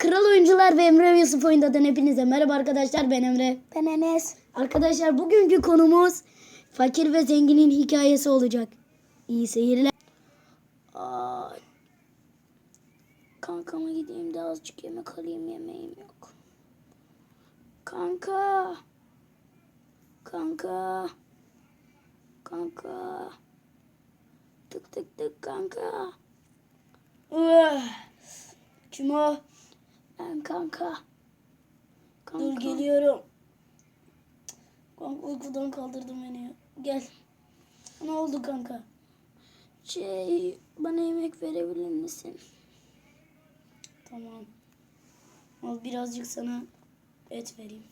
Kral Oyuncular ve Emre Yusuf oyundadan hepinize merhaba arkadaşlar ben Emre. Ben Enes. Arkadaşlar bugünkü konumuz fakir ve zenginin hikayesi olacak. İyi seyirler. Aa, kankama gideyim de azıcık yemek alayım yemeğim yok. Kanka. Kanka. Kanka. Tık tık tık kanka. Üh. Kim o? Ben kanka. kanka. Dur geliyorum. Kanka uykudan kaldırdın beni. ya. Gel. Ne oldu kanka? Şey bana yemek verebilir misin? Tamam. Al birazcık sana et vereyim.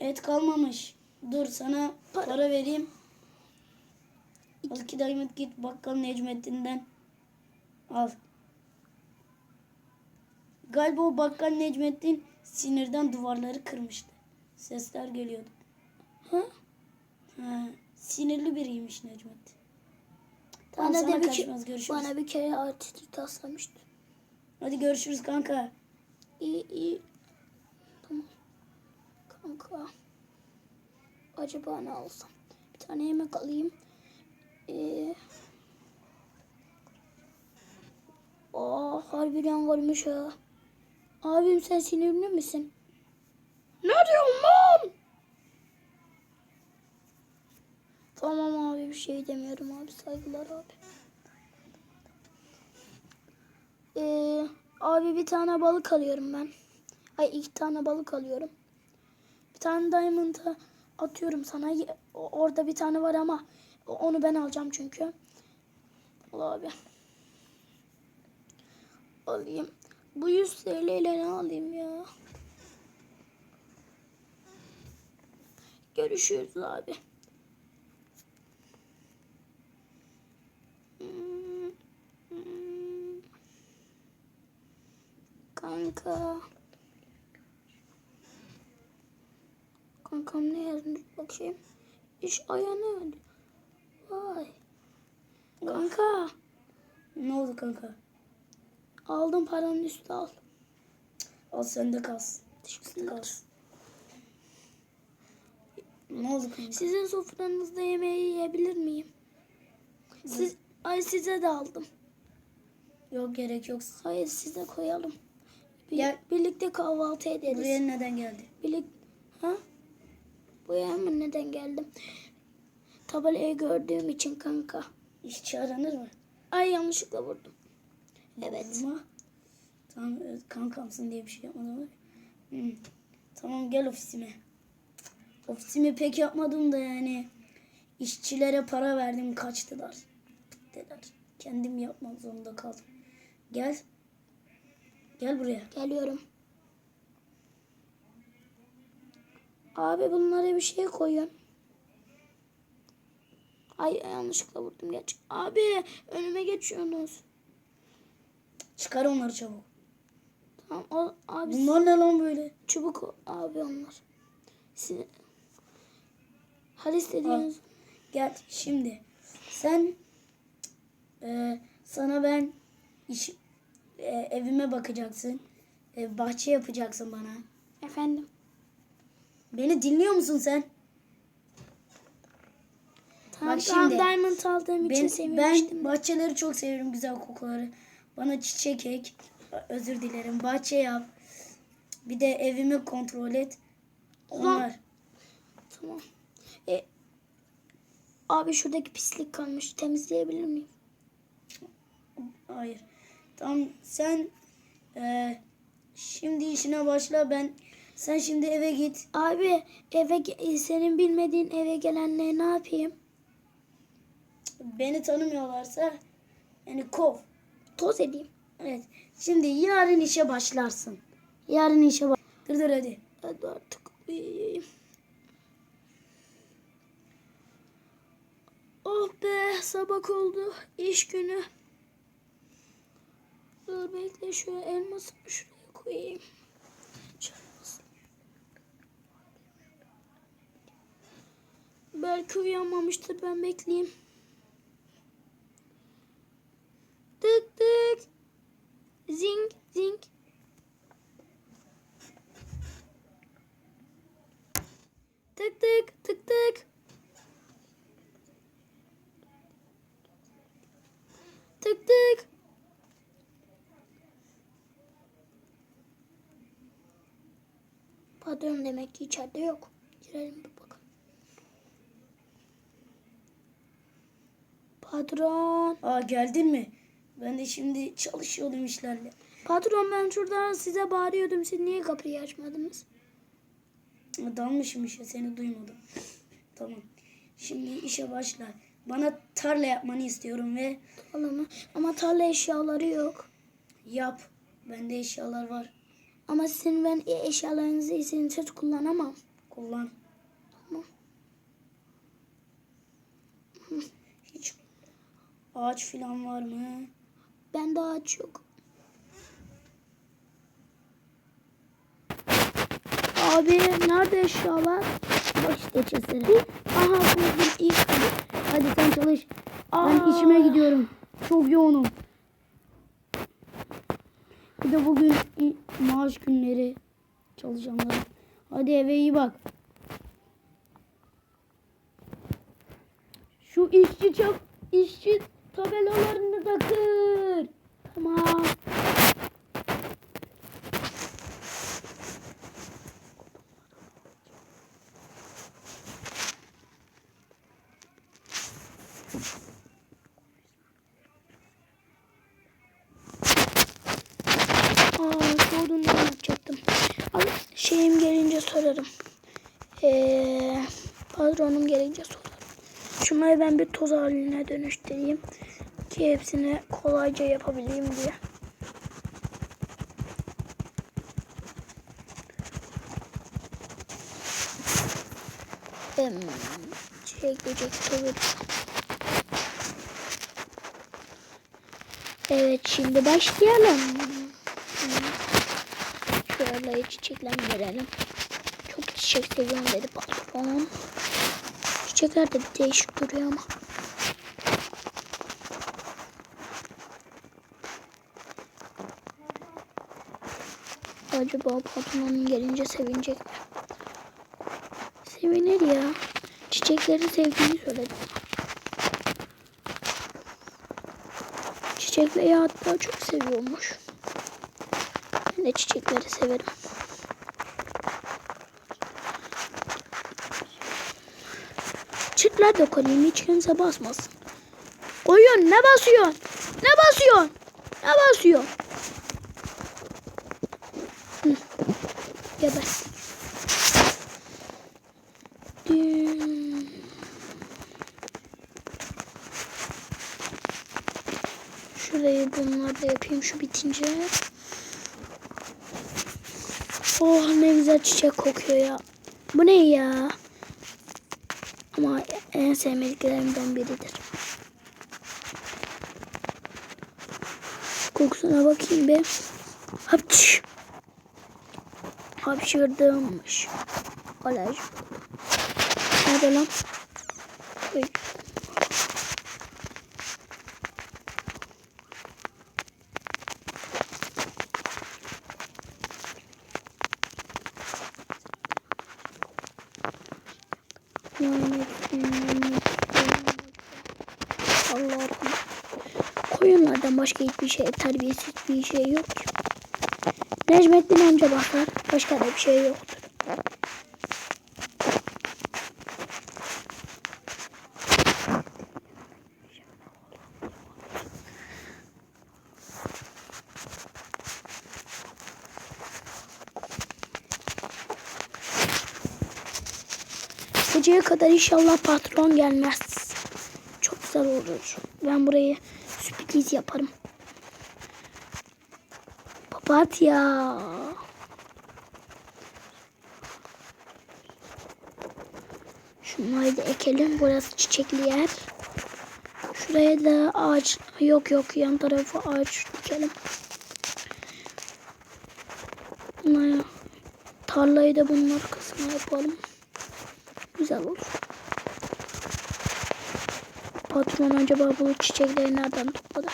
Et kalmamış. Dur sana para, vereyim. Al iki diamond git bakkal Necmettin'den. Al. Galiba o bakkal Necmettin sinirden duvarları kırmıştı. Sesler geliyordu. Ha? Ha, sinirli biriymiş Necmettin. Tamam Bana sana bir, kaçmaz görüşürüz. bana bir kere artistik taslamıştı. Hadi görüşürüz kanka. İyi iyi. Tamam. Kanka. Acaba ne alsam? Bir tane yemek alayım. Ee... Aa, harbiden varmış ha. Abim sen sinirli misin? Ne diyorsun lan? Tamam abi bir şey demiyorum abi saygılar abi. Ee, abi bir tane balık alıyorum ben. Ay iki tane balık alıyorum. Bir tane diamond'a atıyorum sana. Orada bir tane var ama onu ben alacağım çünkü. Al abi. Alayım. Bu 100 TL ile ne alayım ya? Görüşürüz abi. Kanka. Kankam ne yazmış bakayım. İş ayağını öldü. Vay. Kanka. Ne oldu kanka? Aldım paranın üstü al. Al sende kalsın. Teşekkürler. Kalsın. Ne oldu kanka? Sizin sofranızda yemeği yiyebilir miyim? Siz, ay size de aldım. Yok gerek yok. Hayır size koyalım. Bir- Gel. Birlikte kahvaltı ederiz. Buraya neden geldi? Birlik ha? Buraya mı neden geldim? Tabelayı gördüğüm için kanka. İşçi aranır mı? Ay yanlışlıkla vurdum. Evet. Ama tamam evet, kankamsın diye bir şey yapmadım ama. Hı. Tamam gel ofisime. Ofisimi pek yapmadım da yani işçilere para verdim kaçtılar. Gittiler. Kendim yapmak zorunda kaldım. Gel. Gel buraya. Geliyorum. Abi bunlara bir şey koyun. Ay yanlışlıkla vurdum geç. Abi önüme geçiyorsunuz. Çıkar onları çabuk. Tamam o, abi Bunlar ne lan böyle? çubuk abi onlar. Siz... Hadi istediğiniz. Gel şimdi. Sen e, sana ben iş e, evime bakacaksın. E, bahçe yapacaksın bana. Efendim. Beni dinliyor musun sen? Tamam, Bak şimdi, diamond aldığım için Ben, sevinmiştim. ben bahçeleri çok severim güzel kokuları. Bana çiçek ek. Özür dilerim. Bahçe yap. Bir de evimi kontrol et. Onlar. Tamam. E, abi şuradaki pislik kalmış. Temizleyebilir miyim? Hayır. Tamam sen e, şimdi işine başla. Ben sen şimdi eve git. Abi eve ge- e, senin bilmediğin eve gelenleri ne yapayım? Beni tanımıyorlarsa yani kov. Toz edeyim. Evet. Şimdi yarın işe başlarsın. Yarın işe baş. Dur dur hadi. Hadi artık uyuyayım. Oh be sabah oldu. iş günü. Dur bekle şu elması şuraya koyayım. Belki uyanmamıştır ben bekleyeyim. Tık tık. Zing zing. Tık tık tık tık. Tık tık. Patron demek ki içeride yok. Girelim bir bakalım. Patron. Aa geldin mi? Ben de şimdi çalışıyordum işlerle. Patron ben şurada size bağırıyordum. Siz niye kapıyı açmadınız? Dalmışım işe seni duymadım. Tamam. Şimdi işe başla. Bana tarla yapmanı istiyorum ve Alanı. Ama tarla eşyaları yok. yap. Bende eşyalar var. Ama sizin ben e- eşyalarınızı izinsiz kullanamam. Kullan. Tamam. Hiç ağaç falan var mı? Bende ağaç yok. Abi nerede eşyalar? Bak işte. Aha buldum ilk hadi. Sen çalış. Ben Aa. işime gidiyorum. Çok yoğunum. Bir de bugün maaş günleri çalışacağım daha. Hadi eve iyi bak. Şu işçi çap işçi tabelalarını da kır. Tamam. Ne yapacaktım? Abi, şeyim gelince sorarım. Ee, patronum gelince sorarım. Şunları ben bir toz haline dönüştüreyim. Ki hepsini kolayca yapabileyim diye. Em, çiçek böcek olur. Evet şimdi başlayalım. Şöyle çiçeklendirelim. Çok çiçek seviyorum dedi patron. Çiçekler de bir değişik duruyor ama. Acaba patronun gelince sevinecek mi? Sevinir ya. Çiçekleri sevdiğini söyledi. Çiçekleri hatta çok seviyormuş. Ben de çiçekleri severim. Çiftler de koyayım hiç kimse basmasın. Koyun ne basıyorsun? Ne basıyorsun? Ne basıyorsun? Geber. Dün. Şurayı bunlar da yapayım şu bitince. Oh ne güzel çiçek kokuyor ya. Bu ne ya? Ama en sevmediklerimden biridir. Kokusuna bakayım bir. Hapç. Hapşırdımmış. Kolaj. Nerede lan? Uy. Allah'ım. Koyunlardan başka hiçbir şey, terbiyesiz bir şey yok ki. Necmettin amca bakar. Başka da bir şey yoktur. Geceye kadar inşallah patron gelmez. Çok güzel olur. Ben burayı sürpriz yaparım. Papatya. Şunları da ekelim. Burası çiçekli yer. Şuraya da ağaç. Yok yok yan tarafa ağaç dikelim. Tarlayı da bunun arkasına yapalım. Güzel olur. Patron acaba bu çiçekleri nereden topladı?